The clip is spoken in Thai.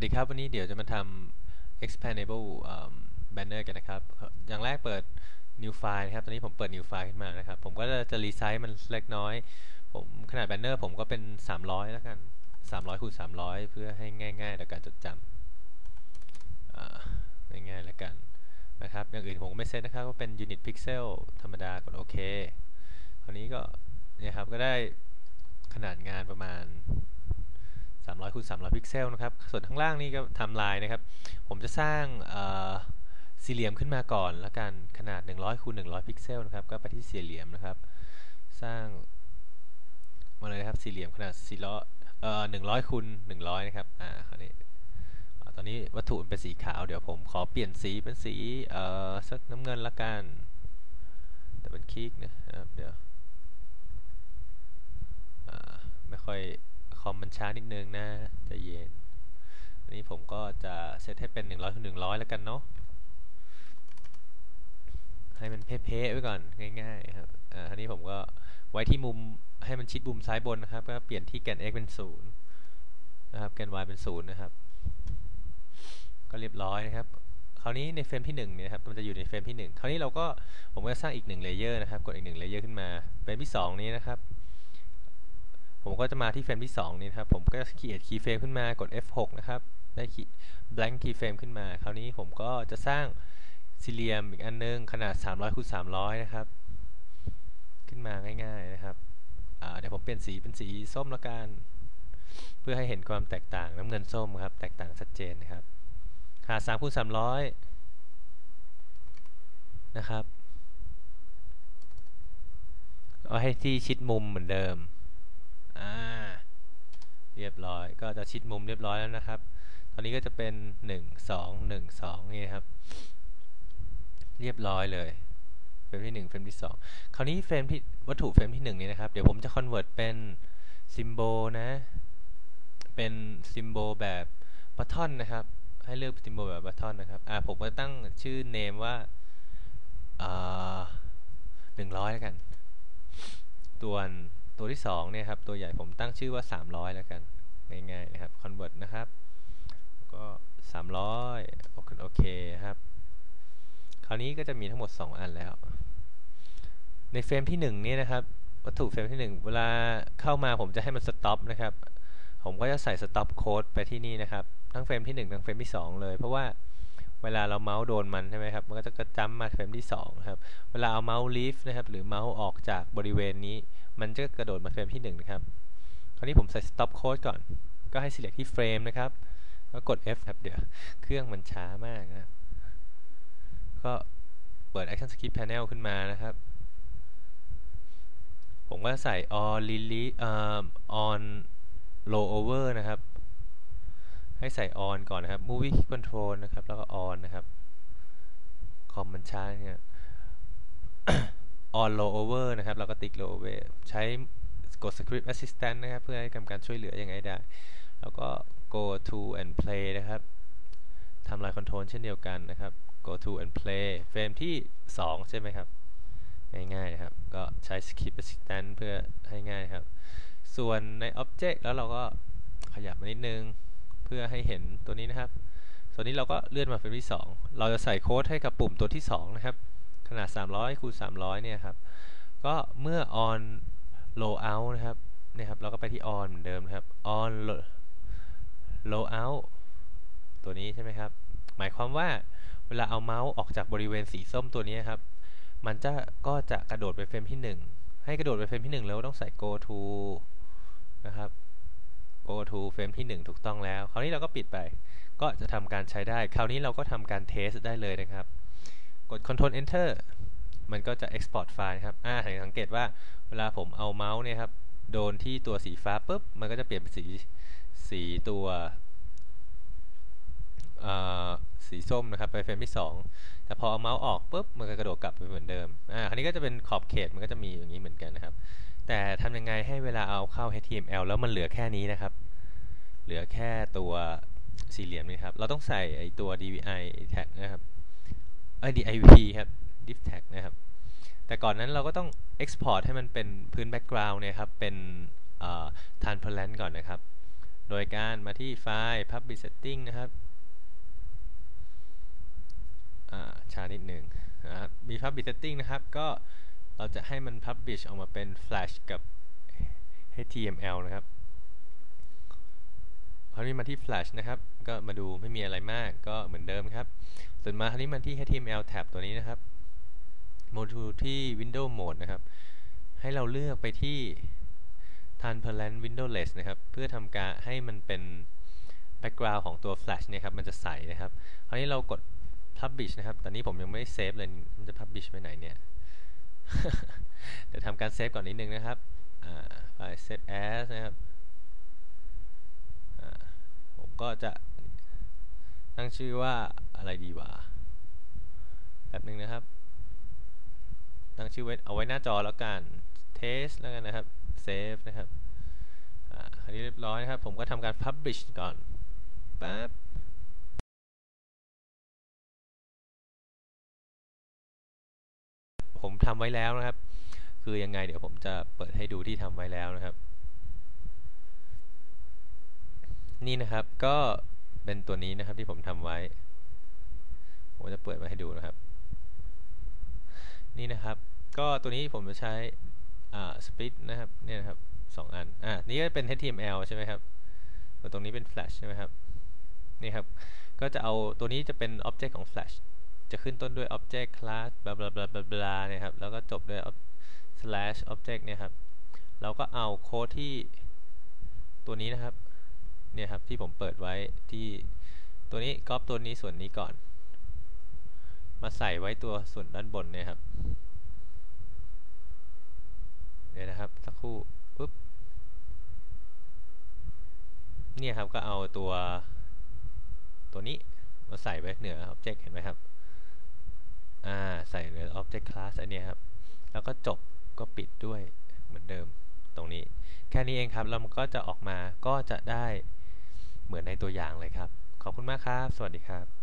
สดีครับ วันนี้เดี๋ยวจะมาทำ expandable um, banner กันนะครับ อย่างแรกเปิด new file นะครับ ตอนนี้ผมเปิด new file ขึ้นมานะครับ ผมก็จะรีไซส์มันเล็กน้อย ผมขนาด banner ผมก็เป็น 300 แล้วกัน 300คูณ300 เพื่อให้ง่ายๆต่อการจดจำง่ายๆแล้วกันนะครับ อย่างอื่นผมไม่เซตนะครับ ก็เป็น unit pixel ธรรมดากดโอเค คราวนี้ก็เนี่ยครับ ก็ได้ขนาดงานประมาณ 300คูณ300 พิกเซลนะครับ ส่วนข้างล่างนี่ก็ทำลายนะครับ ผมจะสร้างสี่เหลี่ยมขึ้นมาก่อนแล้วกันขนาด 100คูณ100 พิกเซลนะครับ ก็ไปที่สี่เหลี่ยมนะครับ สร้างมาเลยนะครับสี่เหลี่ยมขนาด400เอ่อ100คูณ100นะครับ อ่า คราวนี้ ตอนนี้วัตถุเป็นสีขาว เดี๋ยวผมขอเปลี่ยนสีเป็นสี เอ่อ สักน้ำเงินละกัน แต่เป็นคลิกนะครับ เดี๋ยวไม่ค่อย คอมมันช้านิดนึงนะจะเย็นอันนี้ผมก็จะเซตให้เป็น100คูณ100แล้วกันเนาะให้มันเพ่ๆไว้ก่อนง่ายๆครับอ่าทีนี้ผมก็ไว้ที่มุมให้มันชิดมุมซ้ายบนนะครับก็เปลี่ยนที่แกน x เป็น0นะครับแกน y เป็น0นะครับก็เรียบร้อยนะครับคราวนี้ในเฟรมที่1เนี่ยครับมันจะอยู่ในเฟรมที่ 1 คราวนี้เราก็ผมก็สร้างอีก1เลเยอร์นะครับ กดอีก1เลเยอร์ขึ้นมาเฟรมที่ 2 นี้นะครับ ผมก็จะมาที่เฟรมที่ 2 นี้นะครับ ผมก็ create keyframe ขึ้นมากด F6 นะครับ ได้ blank keyframe ขึ้นมา คราวนี้ผมก็จะสร้างสี่เหลี่ยมอีกอันนึง ขนาด 300คูณ300 นะครับ ขึ้นมาง่ายๆนะครับเดี๋ยวผมเปลี่ยนสีเป็นสีส้มละกัน เพื่อให้เห็นความแตกต่างน้ำเงินส้มครับ แตกต่างชัดเจนนะครับขนาด3คูณ300 นะครับเอาให้ที่ชิดมุมเหมือนเดิม เรียบร้อย ก็จะชิดมุมเรียบร้อยแล้วนะครับ ตอนนี้ก็จะเป็น 1 2 1 2 นี่ครับ เรียบร้อยเลยเฟรมที่ 1 เฟรมที่ 2 คราวนี้เฟรมที่วัตถุเฟรมที่ 1 นี้นะครับ เดี๋ยวผมจะคอนเวิร์ตเป็นซิมโบลนะ เป็นซิมโบลแบบบัตทอนนะครับ ให้เลือกซิมโบลแบบบัตทอนนะครับอ่าผมก็ตั้งชื่อเนมว่าอ่าหนึ่งร้อยแล้วกัน ตัวน ตัวที่2เนี่ยครับ ตัวใหญ่ผมตั้งชื่อว่า 300 แล้วกัน ง่ายๆนะครับ convert นะครับ ก็ 300โอเคครับ คราวนี้ก็จะมีทั้งหมด 2 อันแล้ว ในเฟรมที่1นี่นะครับ วัตถุเฟรมที่ 1 เวลาเข้ามาผมจะให้มัน stop นะครับ ผมก็จะใส่ stop code ไปที่นี่นะครับ ทั้งเฟรมที่ 1 ทั้งเฟรมที่ 2 เลย เพราะว่า เวลาเราเมาส์โดนมันใช่ไหมครับ มันก็จะกระจำมาเฟรมที่2ครับ เวลาเอาเมาส์ leave นะครับ หรือเมาส์ออกจากบริเวณนี้ มันจะกระโดดมาเฟรมที่ 1 นะครับ คราวนี้ผมใส่ stop code ก่อน ก็ให้ select ที่เฟรมนะครับแล้วกด F ครับ เดี๋ยว เครื่องมันช้ามากนะ ก็เปิด action script panel ขึ้นมานะครับ ผมก็ใส่ on release on low over นะครับ ให้ใส่ on ก่อนนะครับ movie control นะครับ แล้วก็ on นะครับ คอมมันช้าเนี่ย on low over นะครับเราก็ติ๊ก low over ใช้กด script assistant นะครับ เพื่อให้กำการช่วยเหลือยังไงได้ แล้วก็ go to and play นะครับทำลายคอนโทรลเช่นเดียวกันนะครับ go to and play เฟรมที่ 2 ใช่ไหมครับ ง่ายๆนะครับ ก็ใช้ script assistant เพื่อให้ง่ายครับ ส่วนใน object แล้วเราก็ขยับมานิดนึง พื่อให้เห็นตัวนี้นะครับ ส่วนนี้เราก็เลื่อนมาเฟรมที่ 2 เราจะใส่โค้ดให้กับปุ่มตัวที่ 2 นะครับ ขนาด 300คูณ300 เนี่ยครับ ก็เมื่อ on low out นะครับเนี่ยครับ เราก็ไปที่ on เหมือนเดิมนะครับ on low out ตัวนี้ใช่ไหมครับ หมายความว่าเวลาเอาเมาส์ออกจากบริเวณสีส้มตัวนี้ครับ มันจะก็จะกระโดดไปเฟรมที่ 1 ให้กระโดดไปเฟรมที่ 1 แล้วต้องใส่ go to นะครับ go to เฟรมที่ 1 ถูกต้องแล้ว คราวนี้เราก็ปิดไป ก็จะทำการใช้ได้ คราวนี้เราก็ทำการเทสได้เลยนะครับ กด Ctrl Enter มันก็จะ export ไฟล์ครับ อ่าสังเกตว่าเวลาผมเอาเมาส์เนี่ยครับ โดนที่ตัวสีฟ้าปุ๊บ มันก็จะเปลี่ยนเป็นสี สีตัวสีส้มนะครับไปเฟรมที่ 2 แต่พอเอาเมาส์ออกปุ๊บมันก็กระโดดกลับไปเหมือนเดิม อ่า คราวนี้ก็จะเป็นขอบเขตมันก็จะมีอย่างนี้เหมือนกันนะครับแต่ทำยังไงให้เวลาเอาเข้า HTML แล้วมันเหลือแค่นี้นะครับ เหลือแค่ตัวสี่เหลี่ยมนี้ครับ เราต้องใส่ไอตัว DVI tag นะครับเอ้ div ครับ div tag นะครับ แต่ก่อนนั้นเราก็ต้อง export ให้มันเป็นพื้น background เนี่ยครับ เป็น transparent ก่อนนะครับ โดยการมาที่ไฟล์ publish setting นะครับอ่าช้านิดหนึ่งนะครับมี publish setting นะครับ ก็ เราจะให้มัน publish ออกมาเป็น flash กับ html นะครับคราวนี้มาที่ flash นะครับ ก็มาดูไม่มีอะไรมากก็เหมือนเดิมครับ ส่วนมาคราวนี้มาที่ html tab ตัวนี้นะครับ module ที่ window mode นะครับ ให้เราเลือกไปที่ transparent windowless นะครับ เพื่อทำการให้มันเป็น background ของตัว flash เนี่ยครับ มันจะใสนะครับ คราวนี้เรากด publish นะครับ ตอนนี้ผมยังไม่ได้เซฟเลย มันจะ publish ไปไหนเนี่ย เดี๋ยวทำการเซฟก่อนนิดนึงนะครับไป save as นะครับผมก็จะตั้งชื่อว่าอะไรดีวะแบบนึงนะครับ ตั้งชื่อไว้เอาไว้หน้าจอแล้วกัน test แล้วกันนะครับ save นะครับ อ่า อันนี้เรียบร้อยนะครับ ผมก็ทำการ publish ก่อน ปั๊บ ทำไว้แล้วนะครับ คือยังไงเดี๋ยวผมจะเปิดให้ดูที่ทำไว้แล้วนะครับ นี่นะครับก็เป็นตัวนี้นะครับที่ผมทำไว้ ผมจะเปิดมาให้ดูนะครับ นี่นะครับ ก็ตัวนี้ผมจะใช้อ่า split นะครับเนี่ยนะครับสองอันอ่านี่ก็เป็น HTML ใช่ไหมครับส่วตรงนี้เป็น Flash ใช่ไหมครับนี่ครับ ก็จะเอาตัวนี้จะเป็น Object ของ Flash จะขึ้นต้นด้วย Object class บลาบลาบลาบลาเนี่ยครับ แล้วก็จบด้วย slash object เนี่ยครับ เราก็เอาโค้ดที่ตัวนี้นะครับ เนี่ยครับที่ผมเปิดไว้ที่ตัวนี้ก๊อปตัวนี้ส่วนนี้ก่อน มาใส่ไว้ตัวส่วนด้านบนเนี่ยครับเนี่ยนะครับ สักครู่ปุ๊บ เนี่ยครับก็เอาตัวตัวนี้มาใส่ไว้เหนือ object เห็นไหมครับ ใส่เหนือ object class อันนี้ครับ แล้วก็จบก็ปิดด้วยเหมือนเดิมตรงนี้ แค่นี้เองครับ แล้วมันก็จะออกมาก็จะได้เหมือนในตัวอย่างเลยครับ ขอบคุณมากครับ สวัสดีครับ